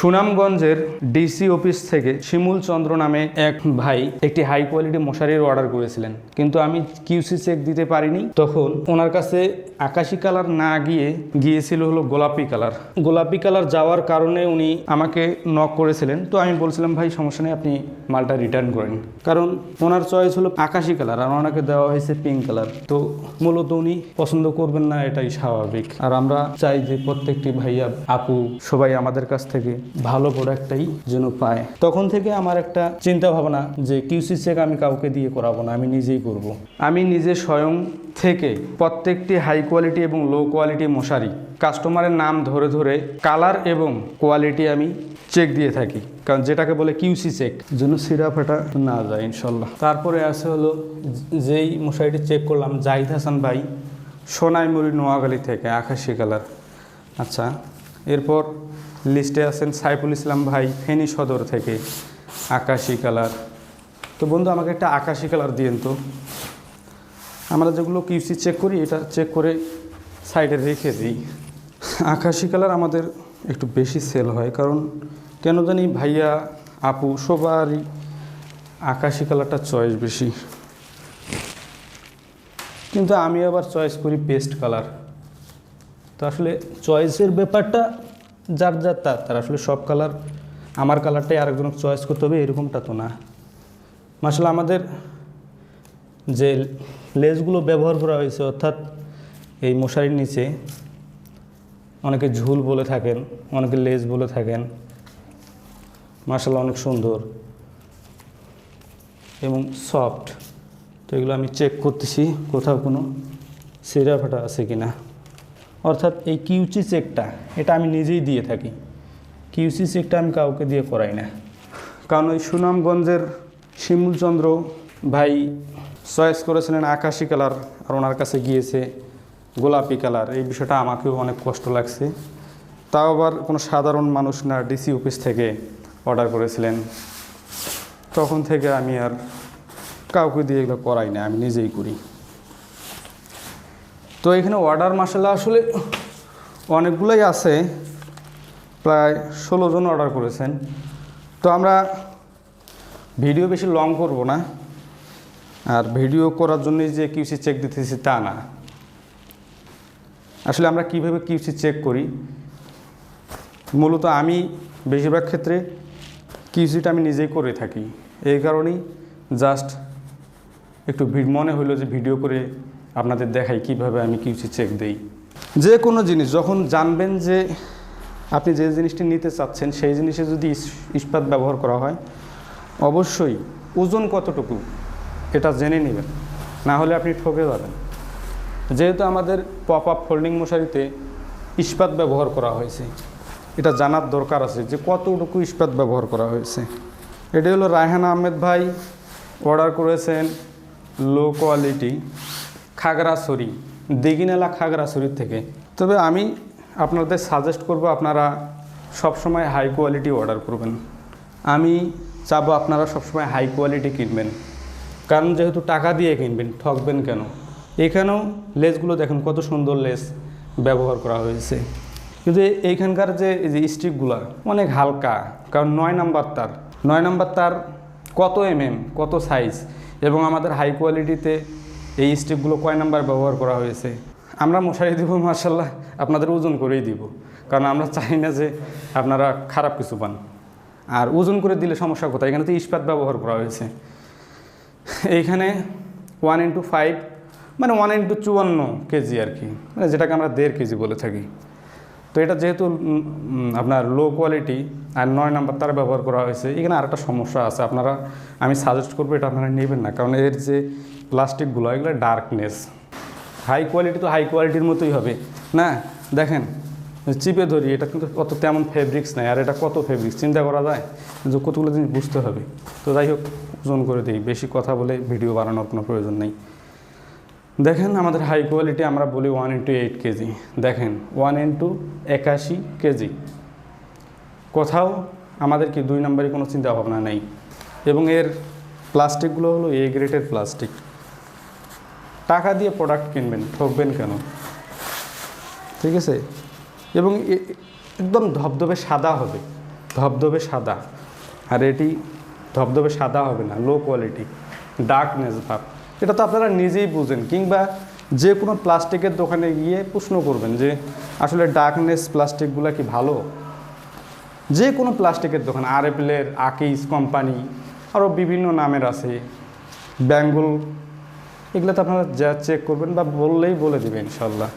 সুনামগঞ্জের DC office থেকে শিমুল চন্দ্র নামে এক ভাই একটি হাই কোয়ালিটি মশারির অর্ডার করেছিলেন। কিন্তু আমি কিউসি চেক দিতে পারিনি। তখন ওনার কাছে আকাশি কালার না গিয়ে গিয়েছিল হলো গোলাপি কালার। গোলাপি কালার যাওয়ার কারণে উনি আমাকে নক করেছিলেন। তো আমি বলছিলাম ভাই সমস্যা নেই আপনি মালটা রিটার্ন করেন। কারণ ওনার চয়েস হলো আকাশি কালার আর ওনাকে দেওয়া হয়েছে পিঙ্ক কালার। তো মূলত উনি পছন্দ করবেন না এটাই স্বাভাবিক। আর আমরা চাই যে প্রত্যেকটি ভাইয়া আপু সবাই আমাদের কাছ থেকে ভালো প্রোডাক্টটাই যেন পায়। তখন থেকে আমার একটা চিন্তা ভাবনা যে কিউসি চেক আমি কাউকে দিয়ে করাবো না আমি নিজেই করব। আমি নিজে স্বয়ং থেকে প্রত্যেকটি হাই কোয়ালিটি এবং লো কোয়ালিটি মশারি কাস্টমারের নাম ধরে ধরে কালার এবং কোয়ালিটি আমি চেক দিয়ে থাকি। কারণ যেটাকে বলে কিউসি চেক যেন সিরাপ এটা না যায় ইনশাল্লাহ। তারপরে আছে হলো যেই মশারিটি চেক করলাম জাহিদ হাসান ভাই সোনাইমুড়ি নোয়াখালী থেকে আকাশি কালার আচ্ছা এরপর লিস্টে আছেন সাইফুল ইসলাম ভাই ফেনী সদর থেকে আকাশি কালার তো বন্ধু আমাকে একটা আকাশি কালার দিয়েন তো। আমরা যেগুলো কিউসি চেক করি, এটা চেক করে সাইডে রেখে দিই। আকাশি কালার আমাদের একটু বেশি সেল হয়, কারণ কেন জানি ভাইয়া, আপু সবারই আকাশি কালারটা চয়েস বেশি। কিন্তু আমি আবার চয়েস করি পেস্ট কালার তো আসলে চয়েসের ব্যাপারটা যার যার তার তার আসলে সব কালার আমার কালারটাই আরেকজন চয়েস করতে হবে, এরকমটা তো না। আসলে আমাদের যে লেসগুলো ব্যবহার করা হয়েছে, অর্থাৎ এই মশারির নিচে অনেকে ঝুল বলে থাকেন, অনেকে লেস বলে থাকেন। মার্শাল্লাহ অনেক সুন্দর এবং সফট। তো এগুলো আমি চেক করতেছি, কোথাও কোনো সিরা ফাটা আছে কি না অর্থাৎ এই কিউচি চেকটা এটা আমি নিজেই দিয়ে থাকি। কিউসি চেকটা আমি কাউকে দিয়ে করাই না। কারণ ওই সুনামগঞ্জের শিমুলচন্দ্র ভাই চয়েস করেছিলেন আকাশি কালার আর ওনার কাছে গিয়েছে গোলাপি কালার। এই বিষয়টা আমাকেও অনেক কষ্ট লাগছে। তাও আবার কোনো সাধারণ মানুষ না ডিসি অফিস থেকে অর্ডার করেছিলেন। তখন থেকে আমি আর কাউকে দিয়ে এগুলো করাই না, আমি নিজেই করি। তো এখানে অর্ডার মাসালা আসলে অনেকগুলোই আছে, প্রায় ষোলো জন অর্ডার করেছেন। তো আমরা ভিডিও বেশি লং করব না। আর ভিডিও করার জন্যই যে কিউসি চেক দিতেছি তা না। আসলে আমরা কীভাবে কিউসি চেক করি? মূলত আমি বেশিরভাগ ক্ষেত্রে কিউসিটা আমি নিজেই করে থাকি। এই কারণেই জাস্ট একটু মনে হলো যে ভিডিও করে আপনাদের দেখাই কীভাবে আমি কিউসি চেক দেই। যে কোনো জিনিস, যখন জানবেন যে আপনি যে জিনিসটি নিতে চাচ্ছেন, সেই জিনিসে যদি ইস্পাত ব্যবহার করা হয়, অবশ্যই ওজন কতটুকু? এটা জেনে নেবেন। না হলে আপনি ঠকে যাবেন। যেহেতু আমাদের পপ আপ ফোল্ডিং মশারিতে ইস্পাত ব্যবহার করা হয়েছে, এটা জানার দরকার আছে যে কতটুকু ইস্পাত ব্যবহার করা হয়েছে। এটা হলো রায়হান আহমেদ ভাই অর্ডার করেছেন লো কোয়ালিটি খাগড়াছড়ি দিঘিনালা খাগড়াছড়ির থেকে। তবে আমি আপনাদের সাজেস্ট করব আপনারা সবসময় হাই কোয়ালিটি অর্ডার করবেন। আমি চাবো আপনারা সবসময় হাই কোয়ালিটি কিনবেন। কারণ যেহেতু টাকা দিয়ে কিনবেন, ঠকবেন কেন? এখানেও লেসগুলো দেখেন কত সুন্দর লেস ব্যবহার করা হয়েছে। কিন্তু এইখানকার যে যে স্টিকগুলো অনেক হালকা, কারণ নয় নাম্বার তার। নয় নাম্বার তার কত এমএম, কত সাইজ, এবং আমাদের হাই কোয়ালিটিতে এই স্টিকগুলো কয় নাম্বার ব্যবহার করা হয়েছে? আমরা মশারি দিব মার্শাল্লাহ আপনাদের ওজন করেই দিব। কারণ আমরা চাই না যে আপনারা খারাপ কিছু পান। আর ওজন করে দিলে সমস্যা কোথায়? এখানে তো ইস্পাত ব্যবহার করা হয়েছে। এইখানে ওয়ান ইন্টু ফাইভ মানে ওয়ান ইন্টু চুয়ান্ন কেজি আর কি মানে যেটাকে আমরা দেড় কেজি বলে থাকি। তো এটা যেহেতু আপনার লো কোয়ালিটি আর নয় নাম্বার তার ব্যবহার করা হয়েছে, এখানে আরেকটা সমস্যা আছে। আপনারা, আমি সাজেস্ট করব এটা আপনারা নেবেন না, কারণ এর যে প্লাস্টিকগুলো এগুলো ডার্কনেস হাই কোয়ালিটি তো হাই কোয়ালিটির মতোই হবে। না, দেখেন চিপে ধরি, এটা কিন্তু কত তেমন ফেব্রিক্স নেই, আর এটা কত ফেব্রিক্স চিন্তা করা যায় যে কতগুলো জিনিস বুঝতে হবে। তো যাই হোক, ওজন করে দিই, বেশি কথা বলে ভিডিও বানানোর কোনো প্রয়োজন নেই। দেখেন আমাদের হাই কোয়ালিটি আমরা বলি ওয়ান ইন্টু এইট কেজি দেখেন ওয়ান ইন্টু একাশি কেজি কোথাও আমাদের কি দুই নম্বরে কোনো চিন্তা ভাবনা নেই। এবং এর প্লাস্টিকগুলো হলো এ গ্রেডের প্লাস্টিক। টাকা দিয়ে প্রোডাক্ট কিনবেন, ঠকবেন কেন? ঠিক আছে? এবং একদম ধবধবে সাদা হবে। ধবধবে সাদা। আর এটি ধবধবে সাদা হবে না লো কোয়ালিটি ডার্কনেস ভাব। এটা তো আপনারা নিজেই বুঝেন, কিংবা যে কোনো প্লাস্টিকের দোকানে গিয়ে প্রশ্ন করবেন যে, আসলে ডার্কনেস প্লাস্টিকগুলো কি ভালো? যে কোনো প্লাস্টিকের দোকান আরএপেলের আকিস কোম্পানি আরও বিভিন্ন নামের আছে। ব্যাঙ্গল এগুলো তো আপনারা যা চেক করবেন বা বললেই বলে দেবে ইনশাল্লাহ